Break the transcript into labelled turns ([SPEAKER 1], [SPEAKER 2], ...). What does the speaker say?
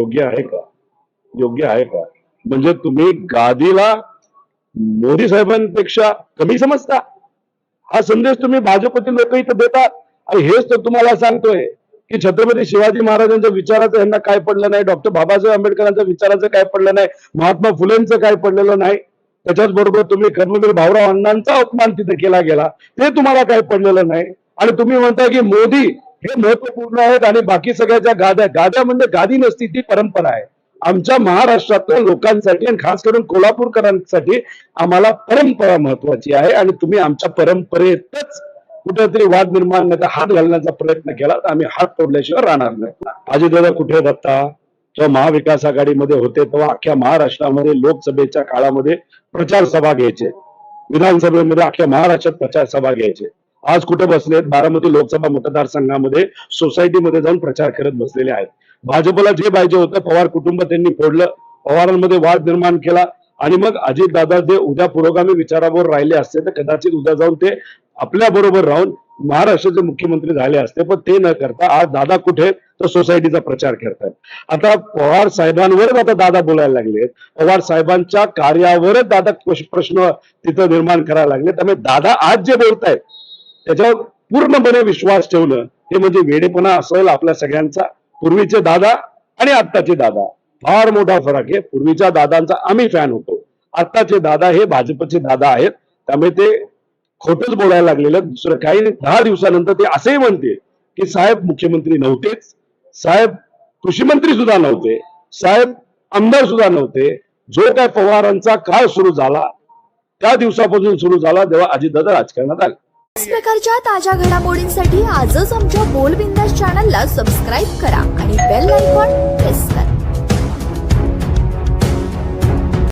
[SPEAKER 1] योग्य आहे का? योग्य आहे का? म्हणजे तुम्ही गादीला मोदी साहेबांपेक्षा कमी समजता. हा संदेश तुम्ही भाजपचे लोक इथं देतात. आणि हेच तर तुम्हाला सांगतोय की छत्रपती शिवाजी महाराजांच्या विचाराचं यांना काय पडलं नाही डॉक्टर बाबासाहेब आंबेडकरांच्या विचाराचं काय पडलं नाही महात्मा फुलेंचं काय पडलेलं नाही. त्याच्याच बरोबर तुम्ही कर्मवीर भाऊराव अण्णांचा अपमान तिथे केला गेला. ते तुम्हाला काय पडलेलं नाही. आणि तुम्ही म्हणता की मोदी हे महत्त्वपूर्ण आहेत आणि बाकी सगळ्याच्या गाद्या गाद्या म्हणजे गादी नसती ती परंपरा आहे. आमच्या महाराष्ट्रातल्या लोकांसाठी आणि खास करून कोल्हापूरकरांसाठी आम्हाला परंपरा महत्वाची आहे आणि तुम्ही आमच्या परंपरेतच कुठेतरी वाद निर्माण हात घालण्याचा प्रयत्न केला तर आम्ही हात तोडल्याशिवाय राहणार नाही. अजितदादा कुठे आहेत आता जेव्हा महाविकास आघाडीमध्ये होते तेव्हा अख्ख्या महाराष्ट्रामध्ये लोकसभेच्या काळामध्ये प्रचार सभा घ्यायचे. विधानसभेमध्ये अख्ख्या महाराष्ट्रात प्रचार सभा घ्यायचे. आज कुठे बसलेत बारामती लोकसभा मतदारसंघामध्ये सोसायटीमध्ये जाऊन प्रचार करत बसलेले आहेत. भाजपला जे पाहिजे होतं पवार कुटुंब त्यांनी फोडलं. पवारांमध्ये वाद निर्माण केला. आणि मग अजितदादा जे उद्या पुरोगामी विचारावर राहिले असते तर कदाचित उद्या जाऊन ते आपल्या बरोबर राहून महाराष्ट्राचे मुख्यमंत्री झाले असते. पण ते न करता आज दादा कुठे तर सोसायटीचा प्रचार करतात आता पवार साहेबांवरच आता दादा बोलायला लागलेत पवार साहेबांच्या कार्यावरच दादा प्रश्न तिथं निर्माण करायला लागले त्यामुळे दादा आज जे बोलतायत त्याच्यावर पूर्णपणे विश्वास ठेवणं हे म्हणजे वेडेपणा असेल आपल्या सगळ्यांचा पूर्वीचे दादा आणि आत्ताचे दादा. फार मोठा फरक आहे. पूर्वीच्या दादांचा आम्ही फॅन होतो. आत्ताचे दादा हे भाजपचे दादा आहेत. त्यामुळे ते खोटच बोलायला लागलेलं दुसरं काही नाही. दहा दिवसानंतर ते असंही म्हणते की साहेब मुख्यमंत्री नव्हतेच. साहेब कृषी मंत्री सुद्धा नव्हते. साहेब आमदार सुद्धा नव्हते. जो काय पवारांचा काळ सुरू झाला त्या दिवसापासून सुरू झाला तेव्हा अजितदादा राजकारणात आले.
[SPEAKER 2] प्रकारच्या ताज्या घडामोडींसाठी आजच आमच्या बोलबिंदास चॅनलला सबस्क्राईब करा आणि बेल आयकॉन प्रेस करा.